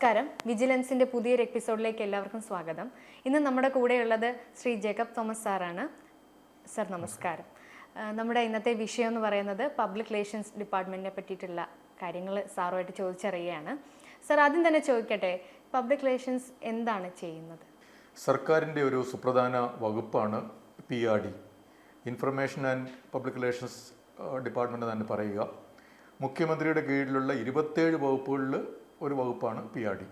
നമസ്കാരം. വിജിലൻസിന്റെ പുതിയൊരു എപ്പിസോഡിലേക്ക് എല്ലാവർക്കും സ്വാഗതം. ഇന്ന് നമ്മുടെ കൂടെയുള്ളത് ശ്രീ ജേക്കബ് തോമസ് സാറാണ്. സർ നമസ്കാരം. നമ്മുടെ ഇന്നത്തെ വിഷയം എന്ന് പറയുന്നത് പബ്ലിക് റിലേഷൻസ് ഡിപ്പാർട്ട്മെന്റിനെ പറ്റിയിട്ടുള്ള കാര്യങ്ങൾ സാറുമായിട്ട് ചോദിച്ചറിയുകയാണ്. സർ ആദ്യം തന്നെ ചോദിക്കട്ടെ പബ്ലിക് റിലേഷൻസ് എന്താണ് ചെയ്യുന്നത്? സർക്കാരിന്റെ ഒരു സുപ്രധാന വകുപ്പാണ് P R D. Information and public relations department തന്നെ പറയുക. മുഖ്യമന്ത്രിയുടെ കീഴിലുള്ള ഇരുപത്തേഴ് വകുപ്പുകളിൽ ഒരു വകുപ്പാണ് പി ആർ ഡി.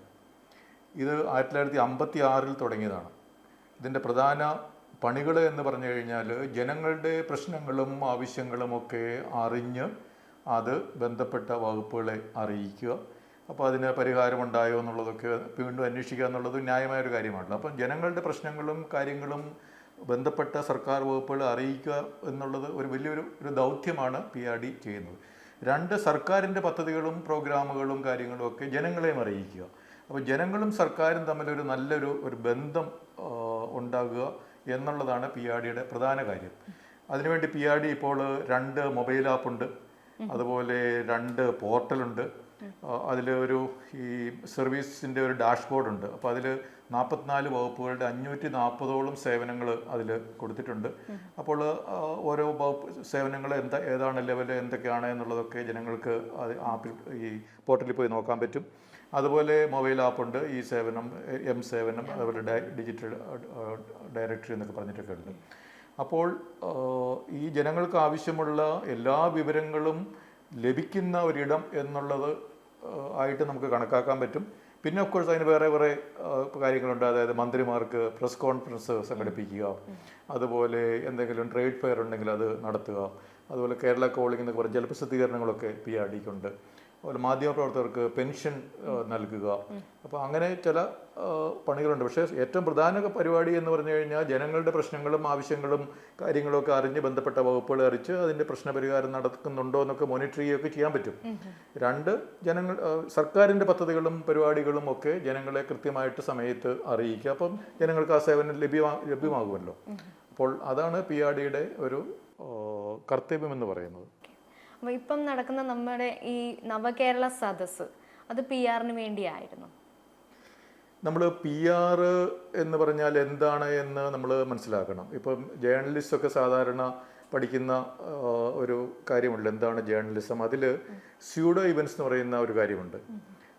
ഇത് ആയിരത്തി തൊള്ളായിരത്തി അമ്പത്തി ആറിൽ തുടങ്ങിയതാണ്. ഇതിന്റെ പ്രധാന പണികൾ എന്ന് പറഞ്ഞു കഴിഞ്ഞാൽ ജനങ്ങളുടെ പ്രശ്നങ്ങളും ആവശ്യങ്ങളും ഒക്കെ അറിഞ്ഞ് അത് ബന്ധപ്പെട്ട വകുപ്പുകളെ അറിയിക്കുക. അപ്പോൾ അതിന് പരിഹാരമുണ്ടായോ എന്നുള്ളതൊക്കെ വീണ്ടും അന്വേഷിക്കുക എന്നുള്ളത് ന്യായമായ ഒരു കാര്യമാണല്ലോ. അപ്പം ജനങ്ങളുടെ പ്രശ്നങ്ങളും കാര്യങ്ങളും ബന്ധപ്പെട്ട സർക്കാർ വകുപ്പുകളെ അറിയിക്കുക എന്നുള്ളത് ഒരു വലിയൊരു ഒരു ദൗത്യമാണ് പി ആർ ഡി ചെയ്യുന്നത്. രണ്ട് സർക്കാരിന്റെ പദ്ധതികളും പ്രോഗ്രാമുകളും കാര്യങ്ങളും ഒക്കെ ജനങ്ങളെയും അറിയിക്കുക. അപ്പോൾ ജനങ്ങളും സർക്കാരും തമ്മിലൊരു നല്ലൊരു ഒരു ബന്ധം ഉണ്ടാകുക എന്നുള്ളതാണ് പി ആർ ഡിയുടെ പ്രധാന കാര്യം. അതിനുവേണ്ടി പി ആർ ഡി ഇപ്പോൾ രണ്ട് മൊബൈൽ ആപ്പുണ്ട്. അതുപോലെ രണ്ട് പോർട്ടലുണ്ട്. അതിൽ ഒരു ഈ സർവീസിന്റെ ഒരു ഡാഷ്ബോർഡ് ഉണ്ട് അപ്പോൾ അതിൽ നാൽപ്പത്തിനാല് വകുപ്പുകളുടെ അഞ്ഞൂറ്റി നാൽപ്പതോളം സേവനങ്ങൾ അതിൽ കൊടുത്തിട്ടുണ്ട്. അപ്പോൾ ഓരോ വകുപ്പ് സേവനങ്ങൾ എന്താ ഏതാണ് ലെവൽ എന്തൊക്കെയാണ് എന്നുള്ളതൊക്കെ ജനങ്ങൾക്ക് ആപ്പിൽ ഈ പോർട്ടലിൽ പോയി നോക്കാൻ പറ്റും. അതുപോലെ മൊബൈൽ ആപ്പുണ്ട് ഈ സേവനം എം സേവനം അതുപോലെ ഡിജിറ്റൽ ഡയറക്ടറി എന്നൊക്കെ പറഞ്ഞിട്ടൊക്കെ ഉണ്ട്. അപ്പോൾ ഈ ജനങ്ങൾക്ക് ആവശ്യമുള്ള എല്ലാ വിവരങ്ങളും ലഭിക്കുന്ന ഒരിടം എന്നുള്ളത് ആയിട്ട് നമുക്ക് കണക്കാക്കാൻ പറ്റും. പിന്നെ ഓഫ് കോഴ്സ് അതിന് വേറെ കുറേ കാര്യങ്ങളുണ്ട്. അതായത് മന്ത്രിമാർക്ക് പ്രസ് കോൺഫറൻസ് സംഘടിപ്പിക്കുക. അതുപോലെ എന്തെങ്കിലും ട്രേഡ് ഫെയർ ഉണ്ടെങ്കിൽ അത് നടത്തുക. അതുപോലെ കേരള കോളിംഗ് എന്നൊക്കെ കുറേ ജലപ്രസിദ്ധീകരണങ്ങളൊക്കെ പി ആർ ഡിക്കുണ്ട് അതുപോലെ മാധ്യമപ്രവർത്തകർക്ക് പെൻഷൻ നൽകുക. അപ്പോൾ അങ്ങനെ ചില പണികളുണ്ട്. പക്ഷേ ഏറ്റവും പ്രധാന പരിപാടി എന്ന് പറഞ്ഞു കഴിഞ്ഞാൽ ജനങ്ങളുടെ പ്രശ്നങ്ങളും ആവശ്യങ്ങളും കാര്യങ്ങളും ഒക്കെ അറിഞ്ഞ് ബന്ധപ്പെട്ട വകുപ്പുകൾ അറിയിച്ച് അതിന്റെ പ്രശ്നപരിഹാരം നടക്കുന്നുണ്ടോ എന്നൊക്കെ മോണിറ്റർ ചെയ്യുകയൊക്കെ ചെയ്യാൻ പറ്റും. രണ്ട് ജനങ്ങൾ സർക്കാരിന്റെ പദ്ധതികളും പരിപാടികളും ഒക്കെ ജനങ്ങളെ കൃത്യമായിട്ട് സമയത്ത് അറിയിക്കുക. അപ്പം ജനങ്ങൾക്ക് ആ സേവനം ലഭ്യമാ ലഭ്യമാകുമല്ലോ. അപ്പോൾ അതാണ് പി ആർ ഡിയുടെ ഒരു കർത്തവ്യം എന്ന് പറയുന്നത്. അപ്പോൾ ഇപ്പം നടക്കുന്ന നമ്മുടെ ഈ നവകേരള സദസ്സ് അത് പി ആറിന് വേണ്ടിയായിരുന്നു. നമ്മൾ പി ആർ എന്ന് പറഞ്ഞാൽ എന്താണ് എന്ന് നമ്മൾ മനസ്സിലാക്കണം. ഇപ്പം ജേർണലിസ്റ്റ് ഒക്കെ സാധാരണ പഠിക്കുന്ന ഒരു കാര്യമുണ്ട്. എന്താണ് ജേർണലിസം അതിൽ സ്യൂഡോ ഇവൻസ് എന്ന് പറയുന്ന ഒരു കാര്യമുണ്ട്.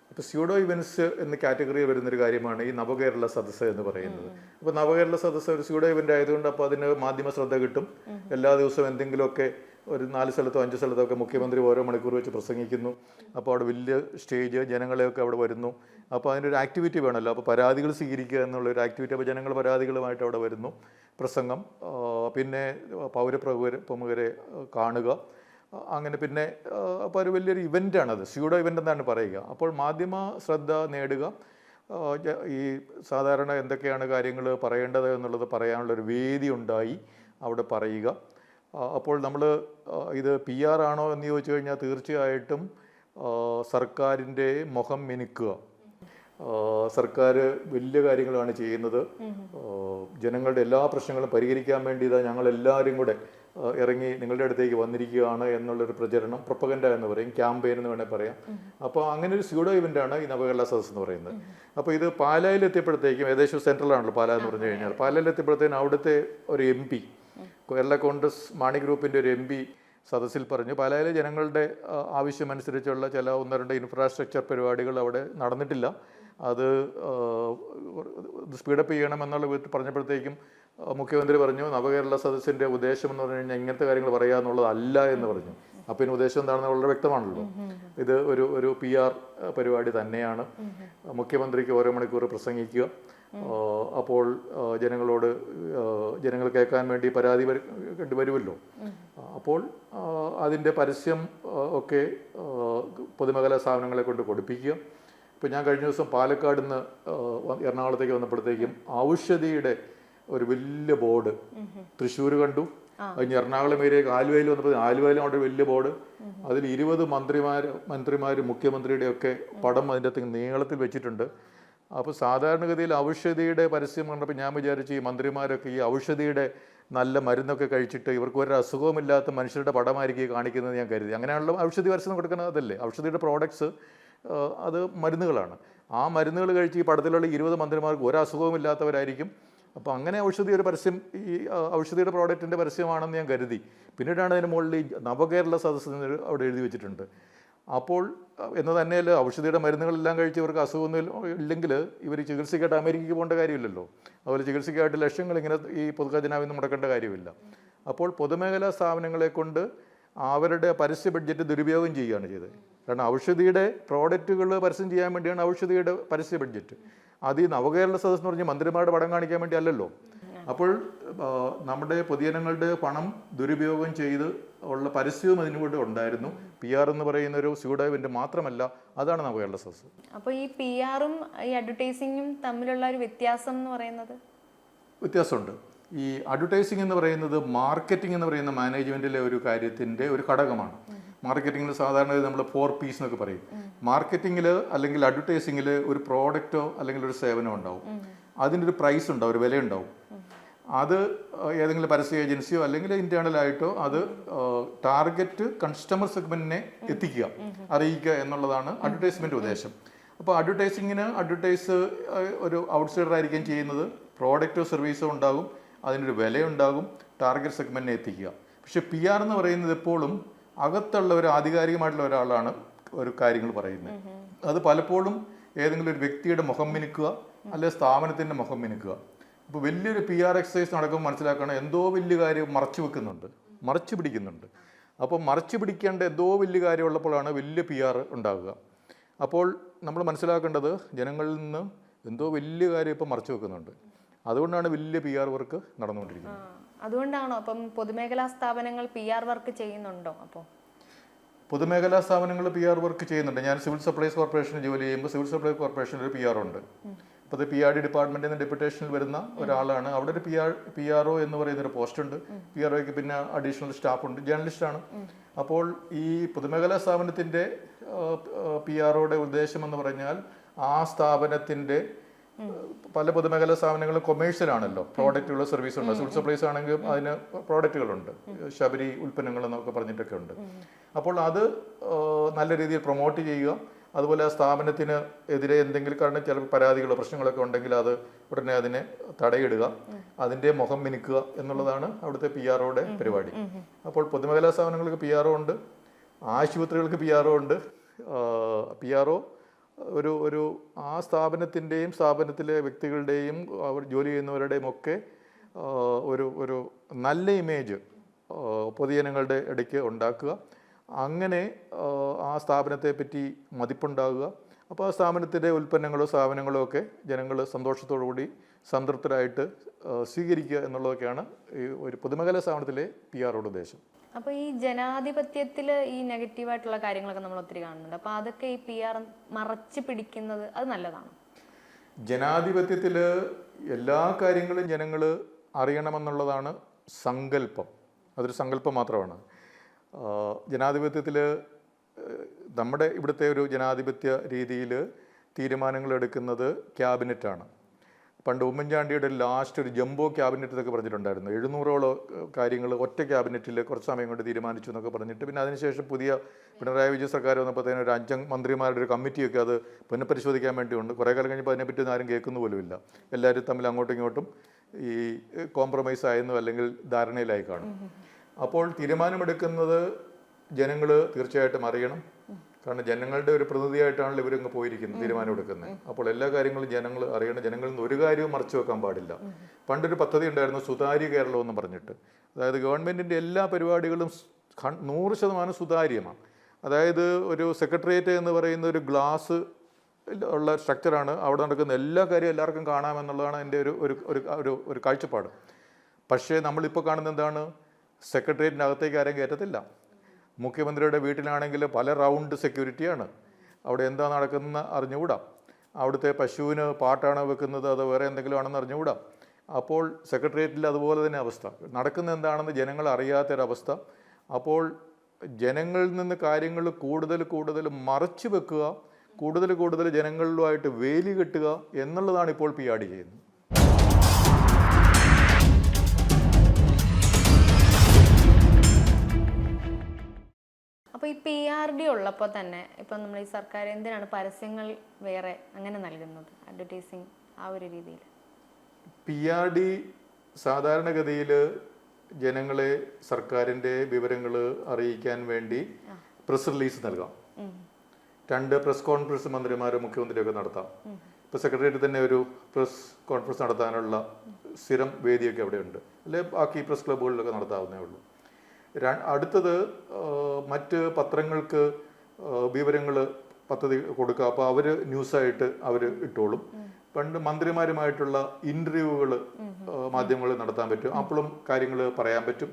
അപ്പോൾ സ്യൂഡോ ഇവൻസ് എന്ന കാറ്റഗറിയിൽ വരുന്നൊരു കാര്യമാണ് ഈ നവകേരള സദസ്സ് എന്ന് പറയുന്നത്. അപ്പോൾ നവകേരള സദസ്സ് ഒരു സ്യൂഡോ ഇവന്റ് ആയതുകൊണ്ട് അപ്പോൾ അതിന് മാധ്യമ ശ്രദ്ധ കിട്ടും. എല്ലാ ദിവസവും എന്തെങ്കിലുമൊക്കെ ഒരു നാല് സ്ഥലത്തോ അഞ്ച് സ്ഥലത്തോ ഒക്കെ മുഖ്യമന്ത്രി ഓരോ മണിക്കൂർ വെച്ച് പ്രസംഗിക്കുന്നു. അപ്പോൾ അവിടെ വലിയ സ്റ്റേജ് ജനങ്ങളെയൊക്കെ അവിടെ വരുന്നു. അപ്പോൾ അതിനൊരു ആക്ടിവിറ്റി വേണമല്ലോ. അപ്പോൾ പരാതികൾ സ്വീകരിക്കുക എന്നുള്ള ഒരു ആക്ടിവിറ്റി അപ്പോൾ ജനങ്ങൾ പരാതികളുമായിട്ട് അവിടെ വരുന്നു. പ്രസംഗം പിന്നെ പൗരപ്രമുഖരെ പ്രമുഖരെ കാണുക. അങ്ങനെ പിന്നെ അപ്പോൾ ഒരു വലിയൊരു ഇവന്റാണത് സ്യൂഡോ ഇവന്റ് എന്നാണ് പറയുക. അപ്പോൾ മാധ്യമ ശ്രദ്ധ നേടുക. ഈ സാധാരണ എന്തൊക്കെയാണ് കാര്യങ്ങൾ പറയേണ്ടത് എന്നുള്ളത് പറയാനുള്ളൊരു വേദി ഉണ്ടായി അവിടെ പറയുക. അപ്പോൾ നമ്മൾ ഇത് പി ആർ ആണോ എന്ന് ചോദിച്ചു കഴിഞ്ഞാൽ തീർച്ചയായിട്ടും സർക്കാരിന്റെ മുഖം മിനുക്കുക. സർക്കാർ വലിയ കാര്യങ്ങളാണ് ചെയ്യുന്നത്. ജനങ്ങളുടെ എല്ലാ പ്രശ്നങ്ങളും പരിഹരിക്കാൻ വേണ്ടി ഇതാ ഞങ്ങൾ എല്ലാവരും കൂടെ ഇറങ്ങി നിങ്ങളുടെ അടുത്തേക്ക് വന്നിരിക്കുകയാണ് എന്നുള്ളൊരു പ്രചരണം പ്രൊപ്പഗൻഡ എന്ന് പറയും ക്യാമ്പയിൻ എന്ന് വേണേൽ പറയാം. അപ്പോൾ അങ്ങനെ ഒരു സ്യൂഡോ ഇവന്റാണ് ഈ നവകേരള സദസ് എന്ന് പറയുന്നത്. അപ്പോൾ ഇത് പാലായിൽ എത്തിയപ്പോഴത്തേക്കും ഏകദേശം സെൻട്രലാണല്ലോ പാല എന്ന് പറഞ്ഞു കഴിഞ്ഞാൽ. പാലായിൽ എത്തിയപ്പോഴത്തേക്കും അവിടുത്തെ ഒരു എം പി കേരള കോൺഗ്രസ് മാണി ഗ്രൂപ്പിന്റെ ഒരു എം പി സദസ്സിൽ പറഞ്ഞു. പാലായിലെ ജനങ്ങളുടെ ആവശ്യമനുസരിച്ചുള്ള ചില ഒന്ന് രണ്ട് ഇൻഫ്രാസ്ട്രക്ചർ പരിപാടികൾ അവിടെ നടന്നിട്ടില്ല. അത് സ്പീഡപ്പ് ചെയ്യണമെന്നുള്ള വിധത്തിൽ പറഞ്ഞപ്പോഴത്തേക്കും മുഖ്യമന്ത്രി പറഞ്ഞു നവകേരള സദസ്സിന്റെ ഉദ്ദേശം എന്ന് പറഞ്ഞു കഴിഞ്ഞാൽ ഇങ്ങനത്തെ കാര്യങ്ങൾ പറയുക എന്നുള്ളതല്ല എന്ന് പറഞ്ഞു. അപ്പം ഇതിന് ഉദ്ദേശം എന്താണെന്ന് വളരെ വ്യക്തമാണല്ലോ. ഇത് ഒരു ഒരു പി ആർ പരിപാടി തന്നെയാണ്. മുഖ്യമന്ത്രിക്ക് ഓരോ മണിക്കൂർ പ്രസംഗിക്കുക. അപ്പോൾ ജനങ്ങളോട് ജനങ്ങൾ കേൾക്കാൻ വേണ്ടി പരാതി കണ്ടുവരുമല്ലോ. വരുമല്ലോ അപ്പോൾ അതിന്റെ പരസ്യം ഒക്കെ പൊതുമേഖലാ സ്ഥാപനങ്ങളെ കൊണ്ട് കൊടുപ്പിക്കുക. ഇപ്പം ഞാൻ കഴിഞ്ഞ ദിവസം പാലക്കാട് നിന്ന് എറണാകുളത്തേക്ക് വന്നപ്പോഴത്തേക്കും ഔഷധിയുടെ ഒരു വലിയ ബോർഡ് തൃശ്ശൂർ കണ്ടു. കഴിഞ്ഞ് എറണാകുളം ഏരിയ ആലുവയിൽ വന്നപ്പോൾ ആലുവയിലും അവിടെ വലിയ ബോർഡ്. അതിൽ ഇരുപത് മന്ത്രിമാർ മന്ത്രിമാർ മുഖ്യമന്ത്രിയുടെ ഒക്കെ പടം അതിന്റെ അകത്ത് നീളത്തിൽ വെച്ചിട്ടുണ്ട്. അപ്പോൾ സാധാരണഗതിയിൽ ഔഷധിയുടെ പരസ്യം കണ്ടപ്പോൾ ഞാൻ വിചാരിച്ചു ഈ മന്ത്രിമാരൊക്കെ ഈ ഔഷധിയുടെ നല്ല മരുന്നൊക്കെ കഴിച്ചിട്ട് ഇവർക്ക് ഒരു അസുഖവുമില്ലാത്ത മനുഷ്യരുടെ പടമായിരിക്കും കാണിക്കുന്നത് ഞാൻ കരുതി. അങ്ങനെയാണല്ലോ ഔഷധി പരസ്യം കൊടുക്കുന്നത് അതല്ലേ? ഔഷധിയുടെ പ്രോഡക്ട്സ് അത് മരുന്നുകളാണ്. ആ മരുന്നുകൾ കഴിച്ച് ഈ പടത്തിലുള്ള ഇരുപത് മന്ത്രിമാർക്ക് ഒരു അസുഖവുമില്ലാത്തവരായിരിക്കും. അപ്പോൾ അങ്ങനെ ഔഷധി ഒരു പരസ്യം ഈ ഔഷധിയുടെ പ്രോഡക്റ്റിന്റെ പരസ്യമാണെന്ന് ഞാൻ കരുതി. പിന്നീടാണ് അതിന് മുകളിൽ നവകേരള സദസ്സ് അവിടെ എഴുതി വെച്ചിട്ടുണ്ട്. അപ്പോൾ എന്ന് തന്നെയല്ല ഔഷധിയുടെ മരുന്നുകളെല്ലാം കഴിച്ച് ഇവർക്ക് അസുഖമൊന്നും ഇല്ലെങ്കിൽ ഇവർ ചികിത്സയ്ക്കായിട്ട് അമേരിക്കയ്ക്ക് പോകേണ്ട കാര്യമില്ലല്ലോ. അതുപോലെ ചികിത്സയ്ക്കായിട്ട് ലക്ഷ്യങ്ങൾ ഇങ്ങനെ ഈ പൊതുഖജനാവിൽ നിന്ന് മുടക്കേണ്ട കാര്യമില്ല. അപ്പോൾ പൊതുമേഖലാ സ്ഥാപനങ്ങളെ കൊണ്ട് അവരുടെ പരസ്യ ബഡ്ജറ്റ് ദുരുപയോഗം ചെയ്യുകയാണ് ചെയ്തത്. കാരണം ഔഷധിയുടെ പ്രോഡക്റ്റുകൾ പരസ്യം ചെയ്യാൻ വേണ്ടിയാണ് ഔഷധിയുടെ പരസ്യ ബഡ്ജറ്റ്. അത് ഈ നവകേരള സദസ് എന്ന് പറഞ്ഞ് മന്ത്രിമാരുടെ പടം കാണിക്കാൻ വേണ്ടി അല്ലല്ലോ. അപ്പോൾ നമ്മുടെ പൊതുജനങ്ങളുടെ പണം ദുരുപയോഗം ചെയ്ത് ഉള്ള പരസ്യവും അതിനുകൂടെ ഉണ്ടായിരുന്നു. പി ആർ എന്ന് പറയുന്ന ഒരു സ്യൂഡൈവിന്റെ മാത്രമല്ല അതാണ് നവകേരള സദസ് അപ്പോൾ ഈ പി ആറും ഈ അഡ്വർടൈസിങ്ങും തമ്മിലുള്ള ഒരു വ്യത്യാസം എന്ന് പറയുന്നത്? വ്യത്യാസമുണ്ട്. ഈ അഡ്വർടൈസിംഗ് എന്ന് പറയുന്നത് മാർക്കറ്റിംഗ് എന്ന് പറയുന്ന മാനേജ്മെന്റിലെ ഒരു കാര്യത്തിന്റെ ഒരു ഘടകമാണ്. മാർക്കറ്റിംഗിൽ സാധാരണ നമ്മൾ ഫോർ പീസ് എന്നൊക്കെ പറയും. മാർക്കറ്റിംഗിൽ അല്ലെങ്കിൽ അഡ്വർടൈസിങ്ങിൽ ഒരു പ്രോഡക്റ്റോ അല്ലെങ്കിൽ ഒരു സേവനമോ ഉണ്ടാവും. അതിന്റെ ഒരു പ്രൈസ് ഉണ്ടാവും ഒരു വിലയുണ്ടാവും. അത് ഏതെങ്കിലും പരസ്യ ഏജൻസിയോ അല്ലെങ്കിൽ ഇന്റേണലായിട്ടോ അത് ടാർഗറ്റ് കൺസ്റ്റമർ സെഗ്മെന്റിനെ എത്തിക്കുക അറിയിക്കുക എന്നുള്ളതാണ് അഡ്വർടൈസ്മെന്റ് ഉദ്ദേശം. അപ്പോൾ അഡ്വർടൈസിങ്ങിന് അഡ്വർടൈസ് ഒരു ഔട്ട്സൈഡർ ആയിരിക്കും ചെയ്യുന്നത്. പ്രോഡക്റ്റോ സർവീസോ ഉണ്ടാകും. അതിനൊരു വിലയുണ്ടാകും. ടാർഗറ്റ് സെഗ്മെന്റിനെ എത്തിക്കുക. പക്ഷേ പി ആർ എന്ന് പറയുന്നത് എപ്പോഴും അകത്തുള്ള ഒരു ആധികാരികമായിട്ടുള്ള ഒരാളാണ് ഒരു കാര്യങ്ങൾ പറയുന്നത്. അത് പലപ്പോഴും ഏതെങ്കിലും ഒരു വ്യക്തിയുടെ മുഖം മിനുക്കുക അല്ലെങ്കിൽ സ്ഥാപനത്തിന്റെ മുഖം മിനുക്കുക. ഇപ്പോൾ വലിയൊരു പി ആർ എക്സസൈസ് നടക്കുമ്പോൾ മനസ്സിലാക്കണം എന്തോ വലിയ കാര്യം മറച്ചു വെക്കുന്നുണ്ട് മറച്ചു പിടിക്കുന്നുണ്ട്. അപ്പോൾ മറച്ചു പിടിക്കേണ്ട എന്തോ വലിയ കാര്യം ഉള്ളപ്പോഴാണ് വലിയ പി ആർ ഉണ്ടാകുക അപ്പോൾ നമ്മൾ മനസ്സിലാക്കേണ്ടത് ജനങ്ങളിൽ നിന്ന് എന്തോ വലിയ കാര്യം ഇപ്പോൾ മറച്ചു വെക്കുന്നുണ്ട്. അതുകൊണ്ടാണ് വലിയ പി ആർ വർക്ക് നടന്നുകൊണ്ടിരിക്കുന്നത്. അതുകൊണ്ടാണോ? അപ്പം പൊതുമേഖലാ സ്ഥാപനങ്ങൾ പി ആർ വർക്ക് ചെയ്യുന്നുണ്ടോ അപ്പോൾ പൊതുമേഖലാ സ്ഥാപനങ്ങൾ പി ആർ വർക്ക് ചെയ്യുന്നുണ്ട്. ഞാൻ സിവിൽ സപ്ലൈസ് കോർപ്പറേഷൻ ജോലി ചെയ്യുമ്പോൾ സിവിൽ സപ്ലൈസ് കോർപ്പറേഷനിൽ ഒരു പി ആർ ഉണ്ട്. അപ്പോൾ അത് പി ആർ ഡി ഡിപ്പാർട്ട്മെന്റിൽ നിന്ന് ഡെപ്യൂട്ടേഷനിൽ വരുന്ന ഒരാളാണ്. അവിടെ ഒരു P R P R O എന്ന് പറയുന്ന ഒരു പോസ്റ്റ് ഉണ്ട്. പി ആർ ഒക്ക് പിന്നെ അഡീഷണൽ സ്റ്റാഫ് ഉണ്ട്. ജേർണലിസ്റ്റ് ആണ്. അപ്പോൾ ഈ പൊതുമേഖലാ സ്ഥാപനത്തിന്റെ പി ആർ ഒയുടെ ഉദ്ദേശം എന്ന് പറഞ്ഞാൽ ആ സ്ഥാപനത്തിന്റെ പല പൊതുമേഖലാ സ്ഥാപനങ്ങളും കൊമേഴ്ഷ്യൽ ആണല്ലോ. പ്രോഡക്റ്റുകൾ സർവീസ് ഉണ്ട്. സിവിൽ സപ്ലൈസ് ആണെങ്കിലും അതിന് പ്രോഡക്റ്റുകളുണ്ട് ശബരി ഉൽപ്പന്നങ്ങൾ എന്നൊക്കെ പറഞ്ഞിട്ടൊക്കെ ഉണ്ട്. അപ്പോൾ അത് നല്ല രീതിയിൽ പ്രൊമോട്ട് ചെയ്യുക. അതുപോലെ ആ സ്ഥാപനത്തിന് എതിരെ എന്തെങ്കിലും കാരണം ചില പരാതികളോ പ്രശ്നങ്ങളൊക്കെ ഉണ്ടെങ്കിൽ അത് ഉടനെ അതിനെ തടയിടുക അതിന്റെ മുഖം മിനുക്കുക എന്നുള്ളതാണ് അവിടുത്തെ പി ആർ ഒയുടെ പരിപാടി. അപ്പോൾ പൊതുമേഖലാ സ്ഥാപനങ്ങൾക്ക് പി ആർ ഒ ഉണ്ട് ആശുപത്രികൾക്ക് പി ആർ ഒ ഉണ്ട്. പി ആർ ഒ ഒരു ഒരു ആ സ്ഥാപനത്തിന്റെയും സ്ഥാപനത്തിലെ വ്യക്തികളുടെയും അവർ ജോലി ചെയ്യുന്നവരുടെയും ഒക്കെ ഒരു ഒരു നല്ല ഇമേജ് പൊതുജനങ്ങളുടെ ഇടയ്ക്ക് ഉണ്ടാക്കുക. അങ്ങനെ ആ, സ്ഥാപനത്തെ പറ്റി മതിപ്പുണ്ടാകുക. അപ്പോൾ ആ സ്ഥാപനത്തിന്റെ ഉൽപ്പന്നങ്ങളോ സ്ഥാപനങ്ങളോ ഒക്കെ ജനങ്ങൾ സന്തോഷത്തോടു കൂടി സംതൃപ്തരായിട്ട് സ്വീകരിക്കുക എന്നുള്ളതൊക്കെയാണ് ഈ ഒരു പൊതുമേഖലാ സ്ഥാപനത്തിലെ പി ആറോട് ഉദ്ദേശം. അപ്പോൾ ഈ ജനാധിപത്യത്തിൽ ഈ നെഗറ്റീവായിട്ടുള്ള കാര്യങ്ങളൊക്കെ നമ്മൾ ഒത്തിരി കാണുന്നുണ്ട്. അപ്പോൾ അതൊക്കെ ഈ പി ആർ മറച്ച് പിടിക്കുന്നത് അത് നല്ലതാണ്? ജനാധിപത്യത്തിൽ എല്ലാ കാര്യങ്ങളും ജനങ്ങൾ അറിയണമെന്നുള്ളതാണ് സങ്കല്പം. അതൊരു സങ്കല്പം മാത്രമാണ്. ജനാധിപത്യത്തിൽ നമ്മുടെ ഇവിടുത്തെ ഒരു ജനാധിപത്യ രീതിയിൽ തീരുമാനങ്ങൾ എടുക്കുന്നത് ക്യാബിനറ്റാണ്. പണ്ട് ഉമ്മൻചാണ്ടിയുടെ ലാസ്റ്റ് ഒരു ജംബോ ക്യാബിനറ്റ് എന്നൊക്കെ പറഞ്ഞിട്ടുണ്ടായിരുന്നു. എഴുന്നൂറോളം കാര്യങ്ങൾ ഒറ്റ ക്യാബിനറ്റിൽ കുറച്ച് സമയം കൊണ്ട് തീരുമാനിച്ചു എന്നൊക്കെ പറഞ്ഞിട്ട് പിന്നെ അതിനുശേഷം പുതിയ പിണറായി വിജയ സർക്കാർ വന്നപ്പോഴത്തേനും ഒരു അഞ്ചംഗ മന്ത്രിമാരുടെ ഒരു കമ്മിറ്റിയൊക്കെ അത് പുനഃപരിശോധിക്കാൻ വേണ്ടിയുണ്ട്. കുറേ കാലം കഴിഞ്ഞപ്പോൾ അതിനെപ്പറ്റി ആരും കേൾക്കുന്നു പോലുമില്ല. എല്ലാവരും തമ്മിൽ അങ്ങോട്ടും ഇങ്ങോട്ടും ഈ കോംപ്രമൈസ് ആയെന്നോ അല്ലെങ്കിൽ ധാരണയിലായി കാണും. അപ്പോൾ തീരുമാനമെടുക്കുന്നത് ജനങ്ങൾ തീർച്ചയായിട്ടും അറിയണം. കാരണം ജനങ്ങളുടെ ഒരു പ്രതിനിധിയായിട്ടാണല്ലോ ഇവരങ്ങ് പോയിരിക്കുന്നത് തീരുമാനമെടുക്കുന്നത്. അപ്പോൾ എല്ലാ കാര്യങ്ങളും ജനങ്ങൾ അറിയണം. ജനങ്ങളിൽ നിന്ന് ഒരു കാര്യവും മറച്ചു വെക്കാൻ പാടില്ല. പണ്ടൊരു പദ്ധതി ഉണ്ടായിരുന്നു സുതാര്യ കേരളം എന്ന് പറഞ്ഞിട്ട്. അതായത് ഗവൺമെന്റിന്റെ എല്ലാ പരിപാടികളും നൂറ് ശതമാനം സുതാര്യമാണ്. അതായത് ഒരു സെക്രട്ടേറിയറ്റ് എന്ന് പറയുന്ന ഒരു ഗ്ലാസ് ഉള്ള സ്ട്രക്ചറാണ്. അവിടെ നടക്കുന്ന എല്ലാ കാര്യവും എല്ലാവർക്കും കാണാമെന്നുള്ളതാണ് എന്റെ ഒരു ഒരു ഒരു കാഴ്ചപ്പാട്. പക്ഷേ നമ്മളിപ്പോൾ കാണുന്ന എന്താണ്? സെക്രട്ടേറിയറ്റിന്റെ അകത്തേക്ക് ആരും കയറ്റത്തില്ല. മുഖ്യമന്ത്രിയുടെ വീട്ടിലാണെങ്കിൽ പല റൗണ്ട് സെക്യൂരിറ്റിയാണ്. അവിടെ എന്താ നടക്കുന്ന അറിഞ്ഞുകൂടാ. അവിടുത്തെ പശുവിന് പാട്ടാണ് വെക്കുന്നത് അത് വേറെ എന്തെങ്കിലും ആണെന്ന് അറിഞ്ഞുകൂടാ. അപ്പോൾ സെക്രട്ടേറിയറ്റിൽ അതുപോലെ തന്നെ അവസ്ഥ. നടക്കുന്ന എന്താണെന്ന് ജനങ്ങൾ അറിയാത്തൊരവസ്ഥ. അപ്പോൾ ജനങ്ങളിൽ നിന്ന് കാര്യങ്ങൾ കൂടുതൽ കൂടുതൽ മറച്ചു വെക്കുക കൂടുതൽ കൂടുതൽ ജനങ്ങളിലുമായിട്ട് വേലി കെട്ടുക എന്നുള്ളതാണ് ഇപ്പോൾ പി ആർ ചെയ്യുന്നത്. അപ്പോൾ ഈ പി ആർ ഡി ഉള്ളപ്പോൾ തന്നെ ഇപ്പം നമ്മൾ ഈ സർക്കാർ എന്തിനാണ് പരസ്യങ്ങൾ വേറെ അങ്ങനെ നൽകുന്നത്? അഡ്വർടൈസിങ് ആ ഒരു രീതിയിൽ പി ആർ ഡി സാധാരണഗതിയിൽ ജനങ്ങളെ സർക്കാരിന്റെ വിവരങ്ങൾ അറിയിക്കാൻ വേണ്ടി പ്രസ് റിലീസ് നൽകാം. രണ്ട് പ്രസ് കോൺഫറൻസ് മന്ത്രിമാരും മുഖ്യമന്ത്രിയൊക്കെ നടത്താം. ഇപ്പോൾ സെക്രട്ടേറിയറ്റ് തന്നെ ഒരു പ്രസ് കോൺഫറൻസ് നടത്താനുള്ള സ്ഥിരം വേദിയൊക്കെ അവിടെയുണ്ട്. അല്ലെ ബാക്കി പ്രസ് ക്ലബ്ബുകളിലൊക്കെ നടത്താവുന്നേ ഉള്ളൂ. അടുത്തത് മറ്റ് പത്രങ്ങൾക്ക് വിവരങ്ങൾ പദ്ധതി കൊടുക്കുക. അപ്പോൾ അവർ ന്യൂസായിട്ട് അവർ ഇട്ടോളും. പണ്ട് മന്ത്രിമാരുമായിട്ടുള്ള ഇന്റർവ്യൂകൾ മാധ്യമങ്ങളിൽ നടത്താൻ പറ്റും. അപ്പോഴും കാര്യങ്ങൾ പറയാൻ പറ്റും.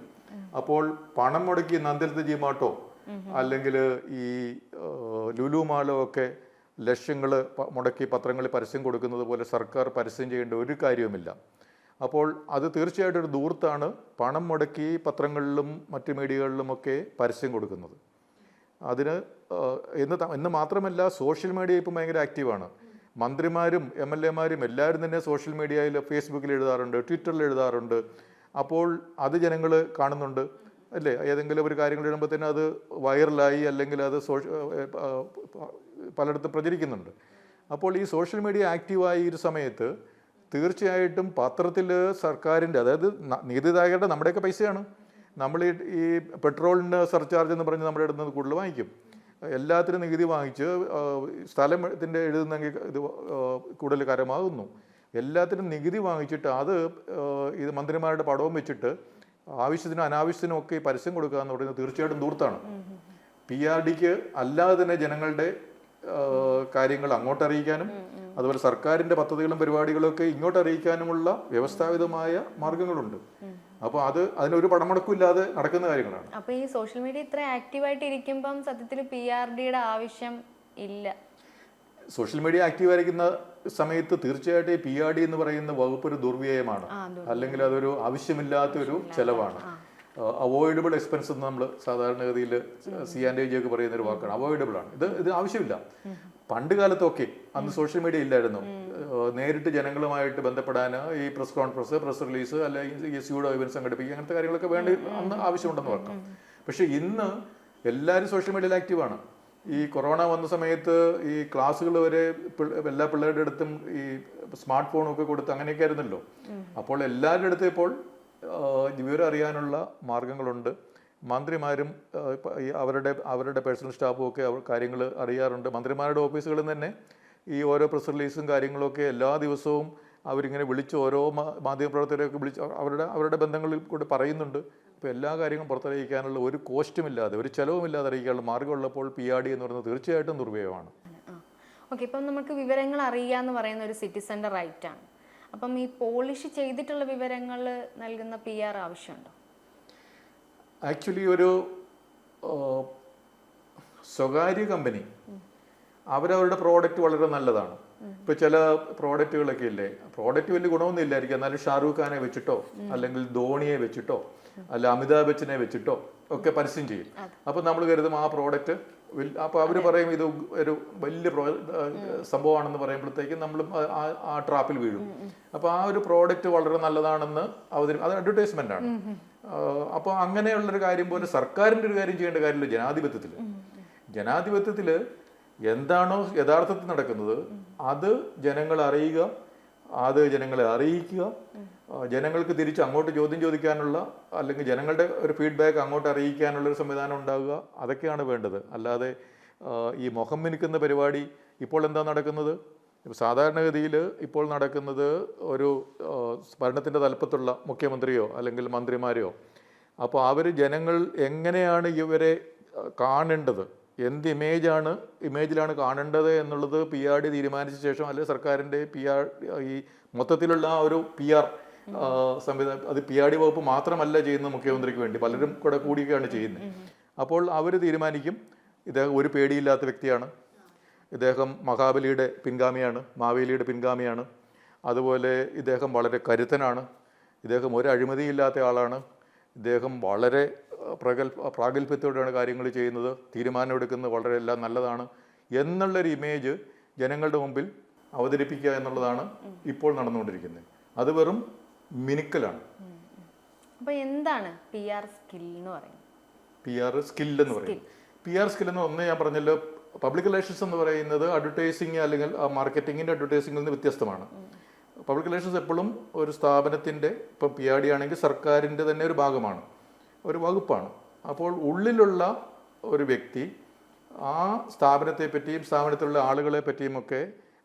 അപ്പോൾ പണം മുടക്കി നന്ദലത്ത് ജിമാട്ടോ അല്ലെങ്കിൽ ഈ ലുലു മാലോ ഒക്കെ ലക്ഷ്യങ്ങൾ മുടക്കി പത്രങ്ങളിൽ പരസ്യം കൊടുക്കുന്നത് പോലെ സർക്കാർ പരസ്യം ചെയ്യേണ്ട ഒരു കാര്യവുമില്ല. അപ്പോൾ അത് തീർച്ചയായിട്ടും ഒരു ദൂർത്താണ് പണം മുടക്കി പത്രങ്ങളിലും മറ്റ് മീഡിയകളിലുമൊക്കെ പരസ്യം കൊടുക്കുന്നത്. അതിന് എന്ന് എന്ന് മാത്രമല്ല സോഷ്യൽ മീഡിയ ഇപ്പം ഭയങ്കര ആക്റ്റീവാണ്. മന്ത്രിമാരും എം എൽ എമാരും എല്ലാവരും തന്നെ സോഷ്യൽ മീഡിയയിൽ ഫേസ്ബുക്കിൽ എഴുതാറുണ്ട് ട്വിറ്ററിൽ എഴുതാറുണ്ട്. അപ്പോൾ അത് ജനങ്ങൾ കാണുന്നുണ്ട്. അല്ലേ? ഏതെങ്കിലും ഒരു കാര്യങ്ങൾ എഴുതുമ്പോൾ തന്നെ അത് വൈറലായി അല്ലെങ്കിൽ അത് സോഷ്യ പലയിടത്തും പ്രചരിക്കുന്നുണ്ട്. അപ്പോൾ ഈ സോഷ്യൽ മീഡിയ ആക്റ്റീവായ ഒരു സമയത്ത് തീർച്ചയായിട്ടും പത്രത്തിൽ സർക്കാരിന്റെ അതായത് നികുതിദായകരുടെ നമ്മുടെയൊക്കെ പൈസയാണ്. നമ്മൾ ഈ ഈ പെട്രോളിന് സർചാർജ് എന്ന് പറഞ്ഞ് നമ്മുടെ ഇടുന്നത് കൂടുതൽ വാങ്ങിക്കും. എല്ലാത്തിനും നികുതി വാങ്ങിച്ച് സ്ഥലത്തിന്റെ എഴുതുന്നെങ്കിൽ ഇത് കൂടുതൽ കരമാകുന്നു. എല്ലാത്തിനും നികുതി വാങ്ങിച്ചിട്ട് അത് ഇത് മന്ത്രിമാരുടെ പടവും വെച്ചിട്ട് ആവശ്യത്തിനും അനാവശ്യത്തിനും ഒക്കെ പരസ്യം കൊടുക്കുക എന്ന് പറയുന്നത് തീർച്ചയായിട്ടും ദൂർത്താണ് പി ആർ ഡിക്ക് അല്ലാതെ തന്നെ ജനങ്ങളുടെ കാര്യങ്ങൾ അങ്ങോട്ട് അറിയിക്കാനും അതുപോലെ സർക്കാരിന്റെ പദ്ധതികളും പരിപാടികളും ഒക്കെ ഇങ്ങോട്ട് അറിയിക്കാനുമുള്ള വ്യവസ്ഥാപിതമായ മാർഗങ്ങളുണ്ട്. അപ്പോൾ അത് അതിനൊരു പണമുടക്കില്ലാതെ നടക്കുന്ന കാര്യങ്ങളാണ്. അപ്പോൾ ഈ സോഷ്യൽ മീഡിയ ഇത്ര ആക്റ്റീവായിട്ട് ഇരിക്കുമ്പം സത്യത്തിൽ പി ആർ ഡിയുടെ ആവശ്യം ഇല്ല. സോഷ്യൽ മീഡിയ ആക്റ്റീവ് ആയിരിക്കുന്ന സമയത്ത് തീർച്ചയായിട്ടും പി ആർ ഡി എന്ന് പറയുന്ന വകുപ്പ് ഒരു ദുർവ്യയമാണ്. അല്ലെങ്കിൽ അതൊരു ആവശ്യമില്ലാത്ത ഒരു ചെലവാണ് അവോയ്ഡബിൾ എക്സ്പെൻസ് എന്ന് നമ്മൾ സാധാരണഗതിയിൽ സി ആൻഡ് ഐ ജി ഒക്കെ പറയുന്ന ഒരു വാക്കാണ്. അവോയ്ഡബിൾ ആണ്. ഇത് ഇത് ആവശ്യമില്ല. പണ്ട് കാലത്തൊക്കെ അന്ന് സോഷ്യൽ മീഡിയ ഇല്ലായിരുന്നു. നേരിട്ട് ജനങ്ങളുമായിട്ട് ബന്ധപ്പെടാൻ ഈ പ്രസ് കോൺഫറൻസ് പ്രസ് റിലീസ് അല്ലെങ്കിൽ സ്യൂഡോ ഇവന്റ് സംഘടിപ്പിക്കുക അങ്ങനത്തെ കാര്യങ്ങളൊക്കെ വേണ്ടി അന്ന് ആവശ്യമുണ്ടെന്ന് പറഞ്ഞു പക്ഷെ ഇന്ന് എല്ലാവരും സോഷ്യൽ മീഡിയയിൽ ആക്റ്റീവാണ് ഈ കൊറോണ വന്ന സമയത്ത് ഈ ക്ലാസ്സുകൾ വരെ എല്ലാ പിള്ളേരുടെ അടുത്തും ഈ സ്മാർട്ട് ഫോണൊക്കെ കൊടുത്ത് അങ്ങനെയൊക്കെ ആയിരുന്നല്ലോ. അപ്പോൾ എല്ലാവരുടെ അടുത്തും ഇപ്പോൾ വിവരം അറിയാനുള്ള മാർഗങ്ങളുണ്ട് മന്ത്രിമാരും അവരുടെ അവരുടെ പേഴ്സണൽ സ്റ്റാഫും ഒക്കെ അവർ കാര്യങ്ങൾ അറിയാറുണ്ട്. മന്ത്രിമാരുടെ ഓഫീസുകളിൽ തന്നെ ഈ ഓരോ പ്രസ് റിലീസും കാര്യങ്ങളൊക്കെ എല്ലാ ദിവസവും അവരിങ്ങനെ വിളിച്ച് ഓരോ മാധ്യമപ്രവർത്തകരെയൊക്കെ വിളിച്ച് അവരുടെ അവരുടെ ബന്ധങ്ങളിൽ കൂടെ പറയുന്നുണ്ട്. അപ്പോൾ എല്ലാ കാര്യങ്ങളും പുറത്തറിയിക്കാനുള്ള ഒരു കോസ്റ്റും ഇല്ലാതെ ഒരു ചെലവുമില്ലാതെ അറിയിക്കാനുള്ള മാർഗമുള്ളപ്പോൾ പി ആർ ഡി എന്ന് പറയുന്നത് തീർച്ചയായിട്ടും ദുർവ്യയമാണ്. ഓക്കെ. ഇപ്പം നമുക്ക് വിവരങ്ങൾ അറിയുക എന്ന് പറയുന്ന ഒരു സിറ്റിസന്റെ റൈറ്റാണ്. അപ്പം ഈ പോളിഷ് ചെയ്തിട്ടുള്ള വിവരങ്ങൾ നൽകുന്ന പി ആർ ആവശ്യമുണ്ടോ? ആക്ച്വലി ഒരു സ്വകാര്യ കമ്പനി അവരവരുടെ പ്രോഡക്റ്റ് വളരെ നല്ലതാണ്. ഇപ്പൊ ചില പ്രോഡക്റ്റുകളൊക്കെ ഇല്ലേ? പ്രോഡക്റ്റ് വലിയ ഗുണമൊന്നും ഇല്ലായിരിക്കും. എന്നാലും ഷാറൂഖ് ഖാനെ വെച്ചിട്ടോ അല്ലെങ്കിൽ ധോണിയെ വെച്ചിട്ടോ അല്ല അമിതാഭ് ബച്ചനെ വെച്ചിട്ടോ ഒക്കെ പരസ്യം ചെയ്യും. അപ്പൊ നമ്മൾ കരുതും ആ പ്രോഡക്റ്റ് അപ്പൊ അവർ പറയും ഇത് ഒരു വലിയ പ്രോ സംഭവമാണെന്ന് പറയുമ്പോഴത്തേക്കും നമ്മൾ ആ ട്രാപ്പിൽ വീഴും. അപ്പൊ ആ ഒരു പ്രോഡക്റ്റ് വളരെ നല്ലതാണെന്ന് അവതരി അത് അഡ്വർടൈസ്മെന്റ് ആണ്. അപ്പോൾ അങ്ങനെയുള്ളൊരു കാര്യം പോലെ സർക്കാരിന്റെ ഒരു കാര്യം ചെയ്യേണ്ട കാര്യമില്ല ജനാധിപത്യത്തിൽ. ജനാധിപത്യത്തിൽ എന്താണോ യഥാർത്ഥത്തിൽ നടക്കുന്നത് അത് ജനങ്ങൾ അറിയുക അത് ജനങ്ങളെ അറിയിക്കുക ജനങ്ങൾക്ക് തിരിച്ച് അങ്ങോട്ട് ചോദ്യം ചോദിക്കാനുള്ള അല്ലെങ്കിൽ ജനങ്ങളുടെ ഒരു ഫീഡ്ബാക്ക് അങ്ങോട്ട് അറിയിക്കാനുള്ള ഒരു സംവിധാനം ഉണ്ടാവുക അതൊക്കെയാണ് വേണ്ടത്. അല്ലാതെ ഈ മുഖം മിനുക്കുന്ന പരിപാടി ഇപ്പോൾ എന്താ നടക്കുന്നത്? ഇപ്പൊ സാധാരണഗതിയിൽ ഇപ്പോൾ നടക്കുന്നത് ഒരു ഭരണത്തിന്റെ തലപ്പത്തുള്ള മുഖ്യമന്ത്രിയോ അല്ലെങ്കിൽ മന്ത്രിമാരെയോ അപ്പോൾ അവർ ജനങ്ങൾ എങ്ങനെയാണ് ഇവരെ കാണേണ്ടത്? എന്ത് ഇമേജാണ് ഇമേജിലാണ് കാണേണ്ടത് എന്നുള്ളത് പി ആർ ഡി തീരുമാനിച്ച ശേഷം അല്ലെങ്കിൽ സർക്കാരിന്റെ പി ആർ ഈ മൊത്തത്തിലുള്ള ആ ഒരു പി ആർ സംവിധാനം അത് പി ആർ ഡി വകുപ്പ് മാത്രമല്ല ചെയ്യുന്നത് മുഖ്യമന്ത്രിക്ക് വേണ്ടി. പലരും കൂടെ കൂടിയൊക്കെയാണ് ചെയ്യുന്നത്. അപ്പോൾ അവർ തീരുമാനിക്കും. ഇത് ഒരു പേടിയില്ലാത്ത വ്യക്തിയാണ്. ഇദ്ദേഹം മഹാബലിയുടെ പിൻഗാമിയാണ് മാവേലിയുടെ പിൻഗാമിയാണ്. അതുപോലെ ഇദ്ദേഹം വളരെ കരുത്തനാണ്. ഇദ്ദേഹം ഒരു അഴിമതിയില്ലാത്ത ആളാണ്. ഇദ്ദേഹം വളരെ പ്രഗൽ പ്രാഗൽഭ്യത്തോടെയാണ് കാര്യങ്ങൾ ചെയ്യുന്നത്. തീരുമാനമെടുക്കുന്നത് വളരെ എല്ലാം നല്ലതാണ്. എന്നുള്ളൊരു ഇമേജ് ജനങ്ങളുടെ മുമ്പിൽ അവതരിപ്പിക്കുക എന്നുള്ളതാണ് ഇപ്പോൾ നടന്നുകൊണ്ടിരിക്കുന്നത്. അത് വെറും മിനുക്കലാണ്. അപ്പോൾ എന്താണ് പി ആർ സ്കിൽ എന്ന് പറയുന്നത്? പി ആർ സ്കിൽ എന്ന് പറയും പി ആർ സ്കിൽ എന്ന് ഒന്ന് ഞാൻ പറഞ്ഞല്ലോ പബ്ലിക് റിലേഷൻസ് എന്ന് പറയുന്നത് അഡ്വർടൈസിങ് അല്ലെങ്കിൽ മാർക്കറ്റിങ്ങിന്റെ അഡ്വർടൈസിംഗിൽ നിന്ന് വ്യത്യസ്തമാണ്. പബ്ലിക് റിലേഷൻസ് എപ്പോഴും ഒരു സ്ഥാപനത്തിന്റെ ഇപ്പം പി ആർ ഡി ആണെങ്കിൽ സർക്കാരിന്റെ തന്നെ ഒരു ഭാഗമാണ് ഒരു വകുപ്പാണ്. അപ്പോൾ ഉള്ളിലുള്ള ഒരു വ്യക്തി ആ സ്ഥാപനത്തെ പറ്റിയും സ്ഥാപനത്തിലുള്ള ആളുകളെ പറ്റിയുമൊക്കെ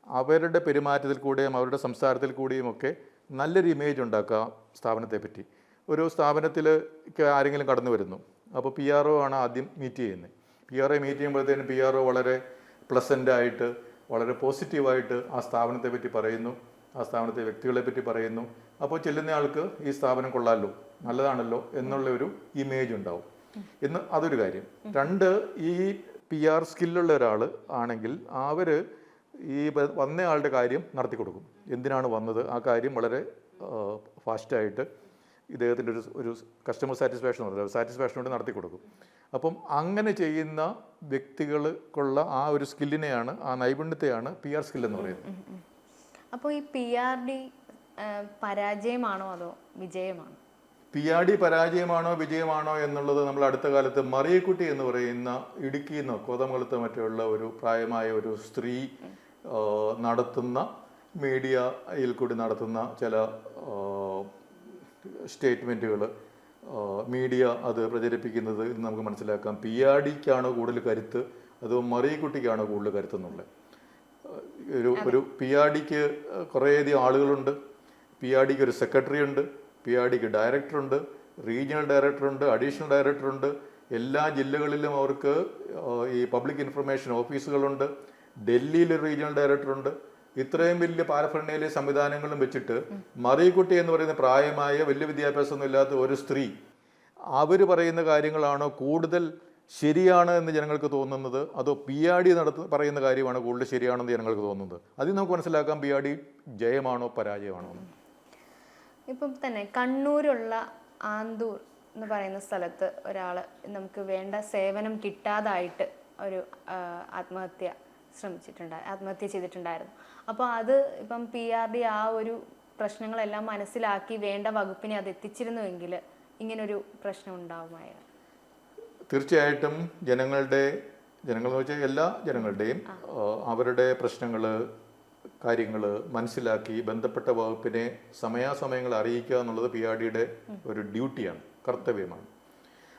അവരുടെ പെരുമാറ്റത്തിൽ കൂടെയും അവരുടെ സംസാരത്തിൽ കൂടിയും ഒക്കെ നല്ലൊരു ഇമേജ് ഉണ്ടാക്കുക സ്ഥാപനത്തെ പറ്റി. ഒരു സ്ഥാപനത്തിൽ ആരെങ്കിലും കടന്നു വരുന്നു അപ്പോൾ പി ആർ ഒ ആണ് ആദ്യം മീറ്റ് ചെയ്യുന്നത്. പി ആർ ഐ മീറ്റ് ചെയ്യുമ്പോഴത്തേനും പി ആർ ഒ വളരെ പ്ലസന്റായിട്ട് വളരെ പോസിറ്റീവായിട്ട് ആ സ്ഥാപനത്തെ പറ്റി പറയുന്നു. ആ സ്ഥാപനത്തെ വ്യക്തികളെ പറ്റി പറയുന്നു. അപ്പോൾ ചെല്ലുന്ന ആൾക്ക് ഈ സ്ഥാപനം കൊള്ളാമല്ലോ നല്ലതാണല്ലോ എന്നുള്ള ഒരു ഇമേജ് ഉണ്ടാവും. എന്ന് അതൊരു കാര്യം. രണ്ട് ഈ പി ആർ സ്കില്ലുള്ള ഒരാൾ ആണെങ്കിൽ അവർ ഈ വന്നയാളുടെ കാര്യം നടത്തി കൊടുക്കും എന്തിനാണ് വന്നത്? ആ കാര്യം വളരെ ഫാസ്റ്റായിട്ട് ഇദ്ദേഹത്തിന്റെ ഒരു ഒരു കസ്റ്റമർ സാറ്റിസ്ഫാക്ഷൻ പറയുന്നത് കൊണ്ട് നടത്തി കൊടുക്കും. അപ്പം അങ്ങനെ ചെയ്യുന്ന വ്യക്തികൾക്കുള്ള ആ ഒരു സ്കില്ലിനെയാണ് ആ നൈപുണ്യത്തെയാണ് പി ആർ സ്കിൽ എന്ന് പറയുന്നത്. അപ്പോൾ ഈ പി ആർ ഡി പരാജയമാണോ അതോ വിജയമാണോ? പി ആർ ഡി പരാജയമാണോ വിജയമാണോ എന്നുള്ളത് നമ്മൾ അടുത്ത കാലത്ത് മറിയക്കുട്ടി എന്ന് പറയുന്ന ഇടുക്കിയിൽ നിന്നോ കോതമംഗലത്ത് മറ്റുള്ള ഒരു പ്രായമായ ഒരു സ്ത്രീ നടത്തുന്ന മീഡിയയിൽ കൂടി നടത്തുന്ന ചില സ്റ്റേറ്റ്മെന്റുകൾ മീഡിയ അത് പ്രചരിപ്പിക്കുന്നത് എന്ന് നമുക്ക് മനസ്സിലാക്കാം. പി ആർ ഡിക്കാണോ കൂടുതൽ കരുത്ത് അതോ മറിയക്കുട്ടിക്കാണോ കൂടുതൽ കരുത്ത് എന്നുള്ളത് ഒരു ഒരു പി ആർ ഡിക്ക് കുറേയധികം ആളുകളുണ്ട്. പി ആർ ഡിക്ക് ഒരു സെക്രട്ടറി ഉണ്ട് പി ആർ ഡിക്ക് ഡയറക്ടറുണ്ട്. Regional ഡയറക്ടറുണ്ട് additional ഡയറക്ടറുണ്ട്. എല്ലാ ജില്ലകളിലും അവർക്ക് ഈ പബ്ലിക് ഇൻഫർമേഷൻ ഓഫീസുകളുണ്ട്. ഡൽഹിയിൽ ഒരു റീജിയണൽ ഡയറക്ടറുണ്ട്. ഇത്രയും വലിയ പാരഫർണയിലെ സംവിധാനങ്ങളും വെച്ചിട്ട് മറിയക്കുട്ടി എന്ന് പറയുന്ന പ്രായമായ വലിയ വിദ്യാഭ്യാസമൊന്നും ഇല്ലാത്ത ഒരു സ്ത്രീ അവർ പറയുന്ന കാര്യങ്ങളാണോ കൂടുതൽ ശരിയാണ് എന്ന് ജനങ്ങൾക്ക് തോന്നുന്നത്? അതോ പി ആർ ഡി നടത്ത പറയുന്ന കാര്യമാണ് കൂടുതൽ ശരിയാണെന്ന് ജനങ്ങൾക്ക് തോന്നുന്നത്? അതിൽ നമുക്ക് മനസ്സിലാക്കാം പി ആർ ഡി ജയമാണോ പരാജയമാണോ ഇപ്പം തന്നെ കണ്ണൂരുള്ള ആന്തൂർ എന്ന് പറയുന്ന സ്ഥലത്ത് ഒരാൾ നമുക്ക് വേണ്ട സേവനം കിട്ടാതായിട്ട് ഒരു ആത്മഹത്യ ശ്രമിച്ചിട്ടുണ്ടായി ആത്മഹത്യ ചെയ്തിട്ടുണ്ടായിരുന്നു. അപ്പോൾ അത് ഇപ്പം പി ആർ ഡി ആ ഒരു പ്രശ്നങ്ങളെല്ലാം മനസ്സിലാക്കി വേണ്ട വകുപ്പിനെ അത് എത്തിച്ചിരുന്നുവെങ്കിൽ ഇങ്ങനൊരു പ്രശ്നം ഉണ്ടാവുമായിരുന്നു. തീർച്ചയായിട്ടും ജനങ്ങളുടെ ജനങ്ങൾ എന്ന് വെച്ചാൽ എല്ലാ ജനങ്ങളുടെയും അവരുടെ പ്രശ്നങ്ങൾ കാര്യങ്ങൾ മനസ്സിലാക്കി ബന്ധപ്പെട്ട വകുപ്പിനെ സമയാസമയങ്ങൾ അറിയിക്കുക എന്നുള്ളത് പി ആർ ഡിയുടെ ഒരു ഡ്യൂട്ടിയാണ് കർത്തവ്യമാണ്.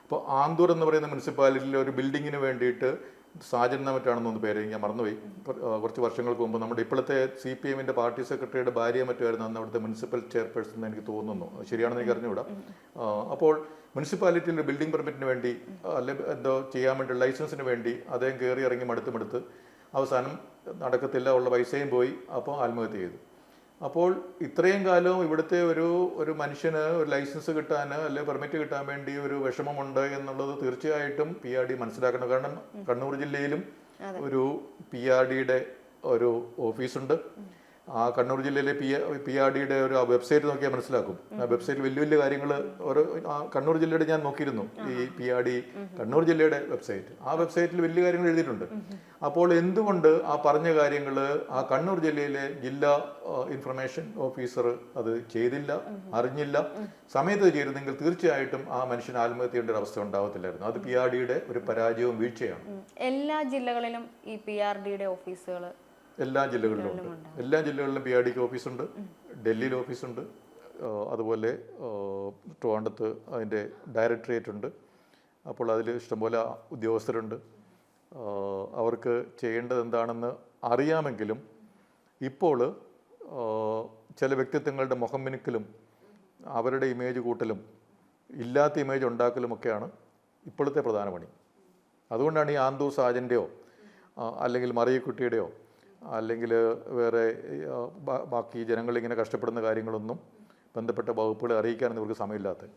അപ്പോൾ ആന്തൂർ എന്ന് പറയുന്ന മുനിസിപ്പാലിറ്റിയിലെ ഒരു ബിൽഡിങ്ങിന് വേണ്ടിയിട്ട് സാജൻ എന്ന മറ്റാണെന്നൊന്ന് പേര് ഞാൻ മറന്നുപോയി കുറച്ച് വർഷങ്ങൾക്ക് മുമ്പ് നമ്മുടെ ഇപ്പോഴത്തെ സി പി എമ്മിന്റെ പാർട്ടി സെക്രട്ടറിയുടെ ഭാര്യ മറ്റുമായിരുന്നു അന്ന് അവിടുത്തെ മുനിസിപ്പൽ ചെയർപേഴ്സൺ എന്ന് എനിക്ക് തോന്നുന്നു. ശരിയാണെന്ന് എനിക്ക് അറിഞ്ഞുകൂടാ. അപ്പോൾ മുനിസിപ്പാലിറ്റിയിൽ ഒരു ബിൽഡിംഗ് പെർമിറ്റിന് വേണ്ടി അല്ലെങ്കിൽ എന്തോ ചെയ്യാൻ വേണ്ടി ലൈസൻസിന് വേണ്ടി അദ്ദേഹം കയറി ഇറങ്ങി മടുത്ത് മടുത്ത് അവസാനം നടക്കത്തില്ല ഉള്ള പൈസയും പോയി അപ്പോൾ ആത്മഹത്യ ചെയ്തു. അപ്പോൾ ഇത്രയും കാലവും ഇവിടുത്തെ ഒരു ഒരു മനുഷ്യന് ഒരു ലൈസൻസ് കിട്ടാൻ അല്ലെങ്കിൽ പെർമിറ്റ് കിട്ടാൻ വേണ്ടി ഒരു വിഷമമുണ്ട് എന്നുള്ളത് തീർച്ചയായിട്ടും പി ആർ ഡി മനസ്സിലാക്കണം. കാരണം കണ്ണൂർ ജില്ലയിലും ഒരു പി ആർ ഡിയുടെ ഒരു ഓഫീസുണ്ട്. ആ കണ്ണൂർ ജില്ലയിലെ പി പി ആർ ഡിയുടെ ഒരു വെബ്സൈറ്റ് നോക്കിയാൽ മനസ്സിലാക്കും. ആ വെബ്സൈറ്റിൽ വലിയ വലിയ കാര്യങ്ങൾ ഓരോ ആ കണ്ണൂർ ജില്ലയുടെ ഞാൻ നോക്കിയിരുന്നു. ഈ പി ആർ ഡി കണ്ണൂർ ജില്ലയുടെ വെബ്സൈറ്റ്. ആ വെബ്സൈറ്റിൽ വലിയ കാര്യങ്ങൾ എഴുതിയിട്ടുണ്ട്. അപ്പോൾ എന്തുകൊണ്ട് ആ പറഞ്ഞ കാര്യങ്ങൾ ആ കണ്ണൂർ ജില്ലയിലെ ജില്ലാ ഇൻഫർമേഷൻ ഓഫീസർ അത് ചെയ്തില്ല അറിഞ്ഞില്ല? സമയത്ത് ചെയ്തിരുന്നെങ്കിൽ തീർച്ചയായിട്ടും ആ മനുഷ്യൻ ആത്മഹത്യ ചെയ്യേണ്ട ഒരു അവസ്ഥ ഉണ്ടാവത്തില്ലായിരുന്നു. അത് പി ആർ ഡിയുടെ ഒരു പരാജയവും വീഴ്ചയാണ്. എല്ലാ ജില്ലകളിലും ഈ പി ആർ ഡിയുടെ ഓഫീസുകൾ എല്ലാ ജില്ലകളിലും ഉണ്ട്. എല്ലാ ജില്ലകളിലും പി ആർ ഡിക്ക് ഓഫീസുണ്ട്. ഡൽഹിയിൽ ഓഫീസുണ്ട്. അതുപോലെ ട്രിവാണ്ടത്ത് അതിന്റെ ഡയറക്ടറേറ്റ് ഉണ്ട്. അപ്പോൾ അതിൽ ഇഷ്ടംപോലെ ഉദ്യോഗസ്ഥരുണ്ട്. അവർക്ക് ചെയ്യേണ്ടത് എന്താണെന്ന് അറിയാമെങ്കിലും ഇപ്പോൾ ചില വ്യക്തിത്വങ്ങളുടെ മുഖം മിനുക്കലും അവരുടെ ഇമേജ് കൂട്ടലും ഇല്ലാത്ത ഇമേജ് ഉണ്ടാക്കലുമൊക്കെയാണ് ഇപ്പോഴത്തെ പ്രധാന പണി. അതുകൊണ്ടാണ് ഈ ആന്തൂർ സാജന്റെയോ അല്ലെങ്കിൽ മറിയക്കുട്ടിയുടെയോ അല്ലെങ്കിൽ വേറെ ബാക്കി ജനങ്ങൾ ഇങ്ങനെ കഷ്ടപ്പെടുന്ന കാര്യങ്ങളൊന്നും ബന്ധപ്പെട്ട വകുപ്പുകൾ അറിയിക്കാനൊന്നും ഇവർക്ക് സമയമില്ലാത്തത്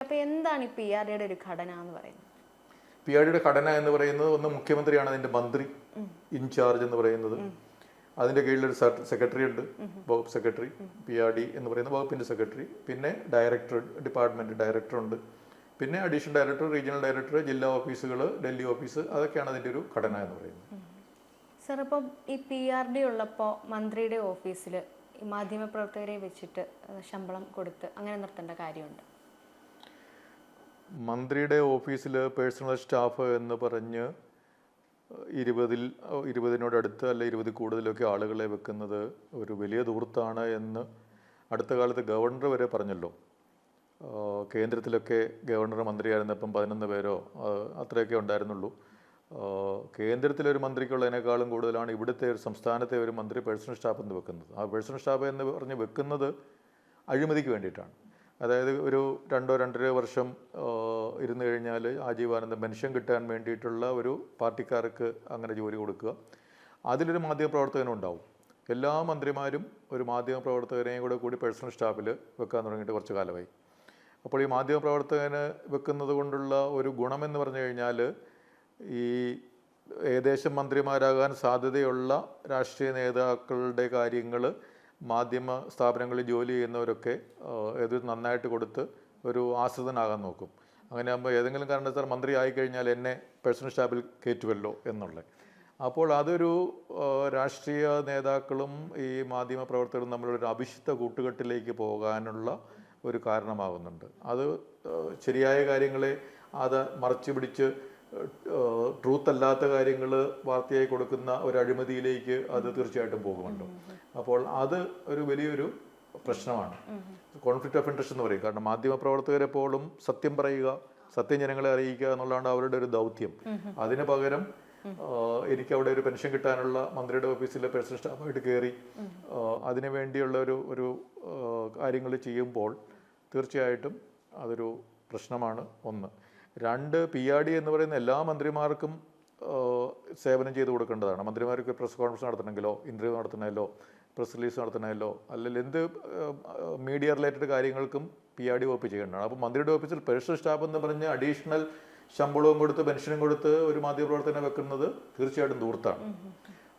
അപ്പോൾ എന്താണ് ഈ പി ആർ ഡിയുടെ ഒരു ഘടന എന്ന് പറയുന്നത്? പി ആർ ഡിയുടെ ഘടന എന്ന് പറയുന്നത് ഒന്ന് മുഖ്യമന്ത്രിയാണ് അതിന്റെ മന്ത്രി ഇൻചാർജ് എന്ന് പറയുന്നത്. അതിന്റെ കീഴിൽ ഒരു സെക്രട്ടറി ഉണ്ട് വകുപ്പ് സെക്രട്ടറി പി ആർ ഡി എന്ന് പറയുന്ന വകുപ്പിന്റെ സെക്രട്ടറി. പിന്നെ ഡയറക്ടർ ഡിപ്പാർട്ട്മെന്റ് ഡയറക്ടർ ഉണ്ട് പിന്നെ അഡീഷണൽ ഡയറക്ടർ റീജിയണൽ ഡയറക്ടർ ജില്ലാ ഓഫീസുകൾ ഡൽഹി ഓഫീസ് അതൊക്കെയാണ് അതിന്റെ ഒരു ഘടന എന്ന് പറയുന്നത്. സർ അപ്പം ഈ പി ആർ ഡി ഉള്ളപ്പോൾ മന്ത്രിയുടെ ഓഫീസിൽ മാധ്യമപ്രവർത്തകരെ വെച്ചിട്ട് ശമ്പളം കൊടുത്ത് അങ്ങനെ നിർത്തേണ്ട കാര്യമുണ്ട്? മന്ത്രിയുടെ ഓഫീസിൽ പേഴ്സണൽ സ്റ്റാഫ് എന്ന് പറഞ്ഞ് ഇരുപതിൽ ഇരുപതിനോടടുത്ത് അല്ല ഇരുപതിൽ കൂടുതലൊക്കെ ആളുകളെ വെക്കുന്നത് ഒരു വലിയ ദൂർത്താണ് എന്ന് അടുത്ത കാലത്ത് ഗവർണർ വരെ പറഞ്ഞല്ലോ. കേന്ദ്രത്തിലൊക്കെ ഗവർണർ മന്ത്രിയായിരുന്നപ്പം പതിനൊന്ന് പേരോ അത്രയൊക്കെ ഉണ്ടായിരുന്നുള്ളൂ. കേന്ദ്രത്തിലൊരു മന്ത്രിക്കുള്ളതിനേക്കാളും കൂടുതലാണ് ഇവിടുത്തെ ഒരു സംസ്ഥാനത്തെ ഒരു മന്ത്രി പേഴ്സണൽ സ്റ്റാഫ് എന്ന് വെക്കുന്നത്. ആ പേഴ്സണൽ സ്റ്റാഫ് എന്ന് പറഞ്ഞ് വെക്കുന്നത് അഴിമതിക്ക് വേണ്ടിയിട്ടാണ്. അതായത് ഒരു രണ്ടോ രണ്ടര വർഷം ഇരുന്നു കഴിഞ്ഞാൽ ജീവാനന്ദ പെൻഷൻ കിട്ടാൻ വേണ്ടിയിട്ടുള്ള ഒരു പാർട്ടിക്കാർക്ക് അങ്ങനെ ജോലി കൊടുക്കുക. അതിലൊരു മാധ്യമപ്രവർത്തകനും ഉണ്ടാവും. എല്ലാ മന്ത്രിമാരും ഒരു മാധ്യമപ്രവർത്തകനെയും കൂടെ കൂടി പേഴ്സണൽ സ്റ്റാഫിൽ വെക്കാൻ തുടങ്ങിയിട്ട് കുറച്ച് കാലമായി. അപ്പോൾ ഈ മാധ്യമപ്രവർത്തകന് വെക്കുന്നത് കൊണ്ടുള്ള ഒരു ഗുണമെന്ന് പറഞ്ഞു കഴിഞ്ഞാൽ ഈ ഏകദേശം മന്ത്രിമാരാകാൻ സാധ്യതയുള്ള രാഷ്ട്രീയ നേതാക്കളുടെ കാര്യങ്ങൾ മാധ്യമ സ്ഥാപനങ്ങളിൽ ജോലി ചെയ്യുന്നവരൊക്കെ ഇത് നന്നായിട്ട് കൊടുത്ത് ഒരു ആശ്രിതനാകാൻ നോക്കും. അങ്ങനെ ആകുമ്പോൾ ഏതെങ്കിലും കാരണത്താൽ മന്ത്രി ആയിക്കഴിഞ്ഞാൽ എന്നെ പേഴ്സണൽ സ്റ്റാഫിൽ കയറ്റുമല്ലോ എന്നുള്ളത്. അപ്പോൾ അതൊരു രാഷ്ട്രീയ നേതാക്കളും ഈ മാധ്യമ പ്രവർത്തകരും തമ്മിലുള്ള ഒരു അഭിഷിക്ത കൂട്ടുകെട്ടിലേക്ക് പോകാനുള്ള ഒരു കാരണമാകുന്നുണ്ട്. അത് ശരിയായ കാര്യങ്ങളെ അത് മറച്ചു പിടിച്ച് ട്രൂത്ത് അല്ലാത്ത കാര്യങ്ങൾ വാർത്തയായി കൊടുക്കുന്ന ഒരു അഴിമതിയിലേക്ക് അത് തീർച്ചയായിട്ടും പോകുന്നുണ്ട്. അപ്പോൾ അത് ഒരു വലിയൊരു പ്രശ്നമാണ്. കോൺഫ്ലിക്റ്റ് ഓഫ് ഇൻട്രസ്റ്റ് എന്ന് പറയും. കാരണം മാധ്യമ പ്രവർത്തകരെപ്പോഴും സത്യം പറയുക സത്യം ജനങ്ങളെ അറിയിക്കുക എന്നുള്ളതാണ് അവരുടെ ഒരു ദൗത്യം. അതിന് പകരം എനിക്ക് അവിടെ ഒരു പെൻഷൻ കിട്ടാനുള്ള മന്ത്രിയുടെ ഓഫീസിലെ പേഴ്സണൽ സ്റ്റാഫായിട്ട് കയറി. അതിനു വേണ്ടിയുള്ള ഒരു ഒരു കാര്യങ്ങൾ ചെയ്യുമ്പോൾ തീർച്ചയായിട്ടും അതൊരു പ്രശ്നമാണ് ഒന്ന്. രണ്ട് പി ആർ ഡി എന്ന് പറയുന്ന എല്ലാ മന്ത്രിമാർക്കും സേവനം ചെയ്തു കൊടുക്കേണ്ടതാണ്. മന്ത്രിമാർക്ക് പ്രസ് കോൺഫറൻസ് നടത്തണമെങ്കിലോ ഇന്റർവ്യൂ നടത്തണമെങ്കിലോ പ്രസ് റിലീസ് നടത്തണമെങ്കിലോ അല്ലെങ്കിൽ എന്ത് മീഡിയ റിലേറ്റഡ് കാര്യങ്ങൾക്കും പി ആർ ഡി വകുപ്പ് ചെയ്യേണ്ടതാണ്. അപ്പോൾ മന്ത്രിയുടെ ഓഫീസിൽ പേഴ്സണൽ സ്റ്റാഫ് എന്ന് പറഞ്ഞ് അഡീഷണൽ ശമ്പളവും കൊടുത്ത് പെൻഷനും കൊടുത്ത് ഒരു മാധ്യമപ്രവർത്തനം വെക്കുന്നത് തീർച്ചയായിട്ടും ദൂർത്താണ്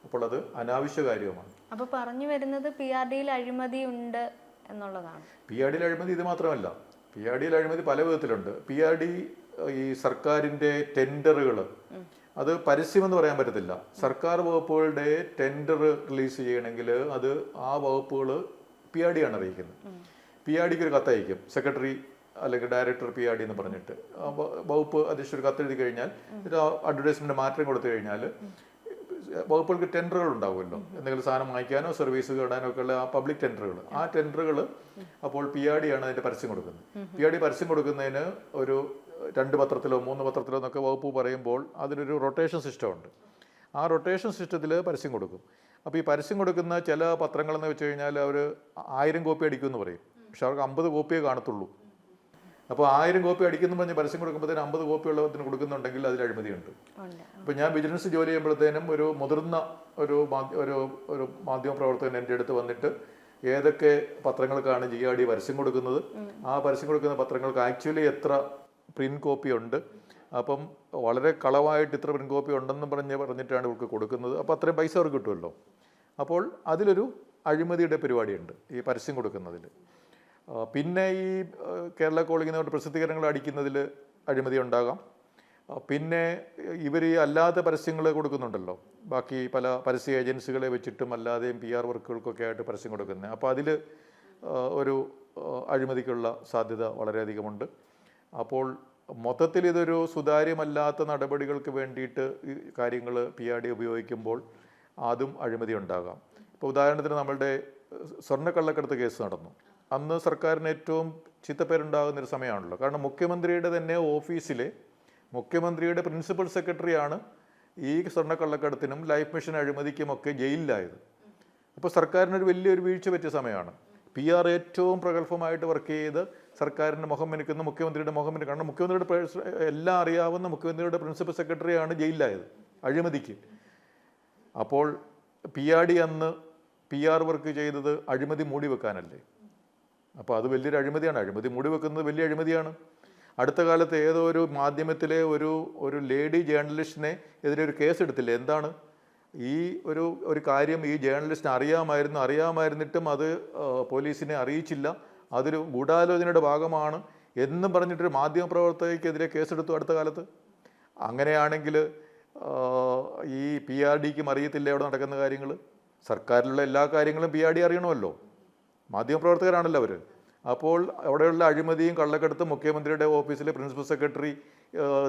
അപ്പോൾ അത് അനാവശ്യ കാര്യമാണ് അപ്പോൾ പറഞ്ഞു വരുന്നത് പി ആർ ഡിയിൽ അഴിമതി ഉണ്ട് എന്നുള്ളതാണ്. പി ആർ ഡിയിൽ അഴിമതി ഇത് മാത്രമല്ല. പി ആർ ഡിയിൽ അഴിമതി പല വിധത്തിലുണ്ട്. പി ആർ ഡി ഈ സർക്കാരിന്റെ ടെൻഡറുകൾ അത് പരസ്യമെന്ന് പറയാൻ പറ്റത്തില്ല. സർക്കാർ വകുപ്പുകളുടെ ടെൻഡർ റിലീസ് ചെയ്യണമെങ്കിൽ അത് ആ വകുപ്പുകൾ പി ആർ ഡി ആണ് അറിയിക്കുന്നത്. പി ആർ ഡിക്ക് ഒരു കത്തയക്കും. സെക്രട്ടറി അല്ലെങ്കിൽ ഡയറക്ടർ പി ആർ ഡി എന്ന് പറഞ്ഞിട്ട്. വകുപ്പ് അധ്യക്ഷർ കത്തെഴുതി കഴിഞ്ഞാൽ അഡ്വർടൈസ്മെന്റ് മാറ്റം കൊടുത്തു കഴിഞ്ഞാൽ വകുപ്പുകൾക്ക് ടെൻഡറുകൾ ഉണ്ടാവുമല്ലോ. എന്തെങ്കിലും സാധനം വാങ്ങിക്കാനോ സർവീസ് കേടാനോ ഒക്കെ ഉള്ള ആ പബ്ലിക് ടെൻഡറുകൾ ആ ടെൻഡറുകൾ അപ്പോൾ പി ആർ ഡി ആണ് അതിന്റെ പരസ്യം കൊടുക്കുന്നത്. പി ആർ ഡി പരസ്യം കൊടുക്കുന്നതിന് ഒരു രണ്ട് പത്രത്തിലോ മൂന്ന് പത്രത്തിലോ എന്നൊക്കെ വകുപ്പ് പറയുമ്പോൾ അതിനൊരു റൊട്ടേഷൻ സിസ്റ്റം ഉണ്ട്. ആ റൊട്ടേഷൻ സിസ്റ്റത്തിൽ പരസ്യം കൊടുക്കും. അപ്പോൾ ഈ പരസ്യം കൊടുക്കുന്ന ചില പത്രങ്ങളെന്ന് വെച്ച് കഴിഞ്ഞാൽ അവർ ആയിരം കോപ്പി അടിക്കുമെന്ന് പറയും. പക്ഷെ അവർക്ക് അമ്പത് കോപ്പിയേ കാണത്തുള്ളൂ. അപ്പോൾ ആയിരം കോപ്പി അടിക്കുന്നു പറഞ്ഞ് പരസ്യം കൊടുക്കുമ്പോഴത്തേനും അമ്പത് കോപ്പി ഉള്ളതിന് കൊടുക്കുന്നുണ്ടെങ്കിൽ അതിൽ അഴിമതിയുണ്ട്. അപ്പോൾ ഞാൻ വിജിലൻസ് ജോലി ചെയ്യുമ്പോഴത്തേനും ഒരു മുതിർന്ന ഒരു ഒരു ഒരു മാധ്യമ പ്രവർത്തകൻ എന്റെ അടുത്ത് വന്നിട്ട് ഏതൊക്കെ പത്രങ്ങൾക്കാണ് ജി ആർ ഡി പരസ്യം കൊടുക്കുന്നത്? ആ പരസ്യം കൊടുക്കുന്ന പത്രങ്ങൾക്ക് ആക്ച്വലി എത്ര പ്രിന്റ് കോപ്പി ഉണ്ട്? അപ്പം വളരെ കളവായിട്ട് ഇത്ര പ്രിന്റ് കോപ്പി ഉണ്ടെന്ന് പറഞ്ഞ് പറഞ്ഞിട്ടാണ് ഇവർക്ക് കൊടുക്കുന്നത്. അപ്പോൾ അത്രയും പൈസ അവർക്ക് കിട്ടുമല്ലോ. അപ്പോൾ അതിലൊരു അഴിമതിയുടെ പരിപാടിയുണ്ട് ഈ പരസ്യം കൊടുക്കുന്നതിൽ പിന്നെ ഈ കേരള കോളിങ്ങിനോട് പ്രസിദ്ധീകരണങ്ങൾ അടിക്കുന്നതിൽ അഴിമതി ഉണ്ടാകാം. പിന്നെ ഇവർ ഈ അല്ലാത്ത പരസ്യങ്ങൾ കൊടുക്കുന്നുണ്ടല്ലോ. ബാക്കി പല പരസ്യ ഏജൻസികളെ വെച്ചിട്ടും അല്ലാതെയും പി ആർ വർക്കുകൾക്കൊക്കെ ആയിട്ട് പരസ്യം കൊടുക്കുന്നത് അപ്പോൾ അതിൽ ഒരു അഴിമതിക്കുള്ള സാധ്യത വളരെയധികമുണ്ട് അപ്പോൾ മൊത്തത്തിൽ ഇതൊരു സുതാര്യമല്ലാത്ത നടപടികൾക്ക് വേണ്ടിയിട്ട് കാര്യങ്ങൾ പി ആർ ഡി ഉപയോഗിക്കുമ്പോൾ അതും അഴിമതി ഉണ്ടാകാം. ഇപ്പോൾ ഉദാഹരണത്തിന് നമ്മളുടെ സ്വർണക്കള്ളക്കടത്ത് കേസ് നടന്നു. അന്ന് സർക്കാരിന് ഏറ്റവും ചീത്തപ്പേരുണ്ടാകുന്ന ഒരു സമയമാണല്ലോ. കാരണം മുഖ്യമന്ത്രിയുടെ തന്നെ ഓഫീസിലെ മുഖ്യമന്ത്രിയുടെ പ്രിൻസിപ്പൽ സെക്രട്ടറിയാണ് ഈ സ്വർണക്കള്ളക്കടത്തിനും ലൈഫ് മിഷൻ അഴിമതിക്കുമൊക്കെ ജയിലിലായത്. അപ്പോൾ സർക്കാരിനൊരു വലിയൊരു വീഴ്ച പറ്റിയ സമയമാണ്. പി ആർ ഏറ്റവും പ്രഗത്ഭമായിട്ട് വർക്ക് ചെയ്ത് സർക്കാരിന്റെ മുഖം മിനുക്കുന്ന മുഖ്യമന്ത്രിയുടെ മുഖം മിനുക്കുന്ന. കാരണം മുഖ്യമന്ത്രിയുടെ എല്ലാം അറിയാവുന്ന മുഖ്യമന്ത്രിയുടെ പ്രിൻസിപ്പൽ സെക്രട്ടറിയാണ് ജയിലിലായത് അഴിമതിക്ക്. അപ്പോൾ പി ആർ ഡി അന്ന് പി ആർ വർക്ക് ചെയ്തത് അഴിമതി മൂടി വെക്കാനല്ലേ അപ്പോൾ അത് വലിയൊരു അഴിമതിയാണ്. അഴിമതി മൂടി വെക്കുന്നത് വലിയ അഴിമതിയാണ്. അടുത്ത കാലത്ത് ഏതോ ഒരു മാധ്യമത്തിലെ ഒരു ഒരു ലേഡി ജേർണലിസ്റ്റിനെ എതിരെ ഒരു കേസ് എടുത്തില്ല? എന്താണ്? ഈ ഒരു ഒരു കാര്യം ഈ ജേർണലിസ്റ്റിന് അറിയാമായിരുന്നു. അറിയാമായിരുന്നിട്ടും അത് പോലീസിനെ അറിയിച്ചില്ല. അതൊരു ഗൂഢാലോചനയുടെ ഭാഗമാണ് എന്നും പറഞ്ഞിട്ടൊരു മാധ്യമപ്രവർത്തകയ്ക്കെതിരെ കേസെടുത്തു അടുത്ത കാലത്ത്. അങ്ങനെയാണെങ്കിൽ ഈ പി ആർ ഡിക്കും അറിയത്തില്ല അവിടെ നടക്കുന്ന കാര്യങ്ങൾ സർക്കാരിലുള്ള എല്ലാ കാര്യങ്ങളും പി ആർ ഡി അറിയണമല്ലോ. മാധ്യമപ്രവർത്തകരാണല്ലോ അവർ അപ്പോൾ അവിടെയുള്ള അഴിമതിയും കള്ളക്കടത്തും മുഖ്യമന്ത്രിയുടെ ഓഫീസിലെ പ്രിൻസിപ്പൽ സെക്രട്ടറി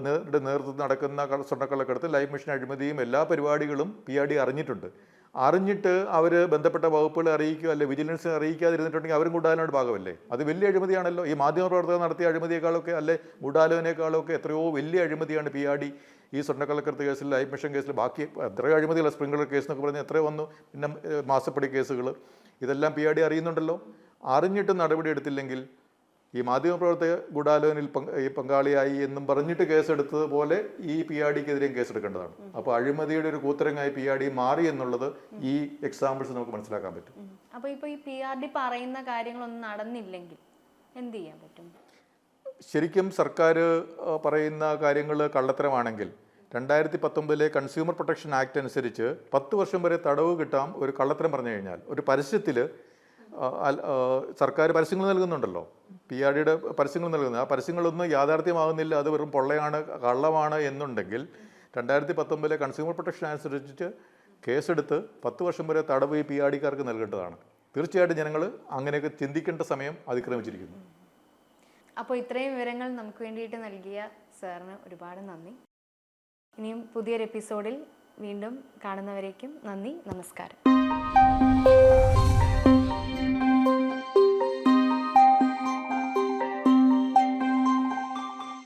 നേതൃത്വത്തിൽ നടക്കുന്ന സ്വർണക്കള്ളക്കടത്ത് ലൈഫ് മിഷൻ അഴിമതിയും എല്ലാ പരിപാടികളും പി ആർ ഡി അറിഞ്ഞിട്ടുണ്ട്. അറിഞ്ഞിട്ട് അവർ ബന്ധപ്പെട്ട വകുപ്പുകളെ അറിയിക്കുക അല്ലെ വിജിലൻസിനെ അറിയിക്കാതിരുന്നിട്ടുണ്ടെങ്കിൽ അവരും ഗുഡാലോയുടെ ഭാഗമല്ലേ? അത് വലിയ അഴിമതിയാണല്ലോ. ഈ മാധ്യമപ്രവർത്തകർ നടത്തിയ അഴിമതിയേക്കാളൊക്കെ അല്ലെ ഗുഡാലോനേക്കാളൊക്കെ എത്രയോ വലിയ അഴിമതിയാണ് പി ആർ ഡി. ഈ സ്വർണക്കള്ളക്കടത്ത് കേസിൽ ലൈഫ് മിഷൻ കേസിൽ ബാക്കി എത്രയോ അഴിമതികൾ സ്പ്രിംഗ്ലർ കേസ് എന്നൊക്കെ പറഞ്ഞ് എത്രയോ വന്നു. പിന്നെ മാസപ്പടി കേസുകൾ ഇതെല്ലാം പി ആർ ഡി അറിയുന്നുണ്ടല്ലോ. അറിഞ്ഞിട്ട് നടപടി എടുത്തില്ലെങ്കിൽ ഈ മാധ്യമപ്രവർത്തക ഗൂഢാലോചനയിൽ പങ്ക് ഈ പങ്കാളിയായി എന്നും പറഞ്ഞിട്ട് കേസെടുത്തതുപോലെ ഈ പി ആർ ഡിക്കെതിരെയും കേസെടുക്കേണ്ടതാണ്. അപ്പോൾ അഴിമതിയുടെ ഒരു കൂത്തരങ്ങായി പി ആർ ഡി മാറി എന്നുള്ളത് ഈ എക്സാമ്പിൾസ് നമുക്ക് മനസ്സിലാക്കാൻ പറ്റും. അപ്പോൾ ഇപ്പോൾ ഈ പി ആർ ഡി പറയുന്ന കാര്യങ്ങളൊന്നും നടന്നില്ലെങ്കിൽ എന്ത് ചെയ്യാൻ പറ്റും? ശരിക്കും സർക്കാർ പറയുന്ന കാര്യങ്ങൾ കള്ളത്തരമാണെങ്കിൽ രണ്ടായിരത്തി പത്തൊമ്പതിലെ കൺസ്യൂമർ പ്രൊട്ടക്ഷൻ ആക്ട് അനുസരിച്ച് പത്ത് വർഷം വരെ തടവ് കിട്ടാം ഒരു കള്ളത്തരം പറഞ്ഞു കഴിഞ്ഞാൽ ഒരു പരസ്യത്തിൽ സർക്കാർ പരസ്യങ്ങൾ നൽകുന്നുണ്ടല്ലോ. പി ആർ ഡിയുടെ പരസ്യങ്ങൾ നൽകുന്നത്. ആ പരസ്യങ്ങളൊന്നും യാഥാർത്ഥ്യമാകുന്നില്ല. അത് വെറും പൊള്ളയാണ് കള്ളമാണ് എന്നുണ്ടെങ്കിൽ രണ്ടായിരത്തി പത്തൊമ്പതിലെ കൺസ്യൂമർ പ്രൊട്ടക്ഷൻ അനുസരിച്ച് കേസെടുത്ത് പത്ത് വർഷം വരെ തടവ് ഈ പി ആർ ഡിക്കാർക്ക് നൽകേണ്ടതാണ്. തീർച്ചയായിട്ടും ജനങ്ങൾ അങ്ങനെയൊക്കെ ചിന്തിക്കേണ്ട സമയം അതിക്രമിച്ചിരിക്കുന്നു. അപ്പോൾ ഇത്രയും വിവരങ്ങൾ നമുക്ക് വേണ്ടിയിട്ട് നൽകിയ സാറിന് ഒരുപാട് നന്ദി. ഇനിയും പുതിയൊരു എപ്പിസോഡിൽ വീണ്ടും കാണുന്നവരേക്കും നന്ദി നമസ്കാരം.